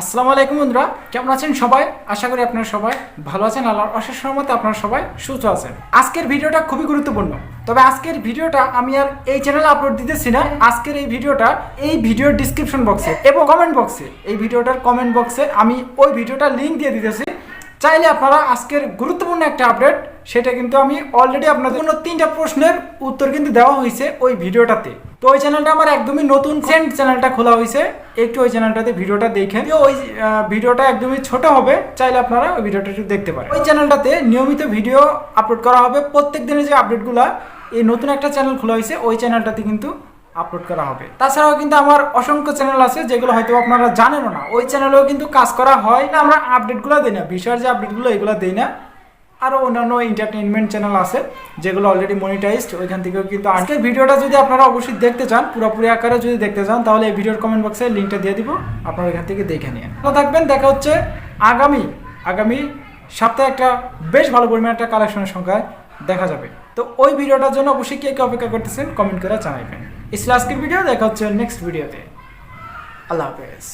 আসসালামু আলাইকুম বন্ধুরা, কেমন আছেন সবাই? আশা করি আপনারা সবাই ভালো আছেন। আল্লাহর অশেষ রহমতে আপনারা সবাই সুস্থ আছেন। আজকের ভিডিওটা খুবই গুরুত্বপূর্ণ। তবে আজকের ভিডিওটা আমি আর এই চ্যানেলে আপলোড দিতেছি না। আজকের এই ভিডিওটা এই ভিডিওর ডিসক্রিপশন বক্সে এবং কমেন্ট বক্সে এই ভিডিওটার কমেন্ট বক্সে আমি ওই ভিডিওটা লিঙ্ক দিয়ে দিতেছি। চাইলে আপনারা আজকের গুরুত্বপূর্ণ একটা আপডেট সেটা কিন্তু আমি অলরেডি আপনাদের জন্য তিনটা প্রশ্নের উত্তর কিন্তু দেওয়া হয়েছে ওই ভিডিওটাতে। তো ওই চ্যানেলটা আমার একদমই নতুন সেন্ট চ্যানেলটা খোলা হয়েছে। একটু ওই চ্যানেলটাতে ভিডিওটা দেখেন। ওই ভিডিওটা একদমই ছোট হবে, চাইলে আপনারা ওই ভিডিওটা একটু দেখতে পারেন। ওই চ্যানেলটাতে নিয়মিত ভিডিও আপলোড করা হবে। প্রত্যেক দিনের যে আপডেটগুলো এই নতুন একটা চ্যানেল খোলা হয়েছে, ওই চ্যানেলটাতে কিন্তু আপলোড করা হবে। তাছাড়াও কিন্তু আমার অসংখ্য চ্যানেল আছে, যেগুলো হয়তো আপনারা জানেনও না। ওই চ্যানেলেও কিন্তু কাজ করা হয় না, আমরা আপডেটগুলো দিই না, বিষয়ের যে আপডেটগুলো এগুলো দিই না। আরও অন্যান্য এন্টারটেনমেন্ট চ্যানেল আছে, যেগুলো অলরেডি মনিটাইজড ওইখান থেকেও কিন্তু আজকে ভিডিওটা যদি আপনারা অবশ্যই দেখতে চান, পুরোপুরি আকারে যদি দেখতে চান, তাহলে এই ভিডিওর কমেন্ট বক্সে লিঙ্কটা দিয়ে দিব, আপনারা ওইখান থেকে দেখে নিন ভালো থাকবেন, দেখা হচ্ছে আগামী আগামী সপ্তাহে একটা বেশ ভালো পরিমাণে একটা কালেকশনের সংখ্যায় দেখা যাবে। তো ওই ভিডিওটার জন্য অবশ্যই কে কে অপেক্ষা করতেছেন কমেন্ট করে জানাইবেন। ইসলা আজকের ভিডিও দেখা হচ্ছে নেক্সট ভিডিওতে আল্লাহ হাফেজ।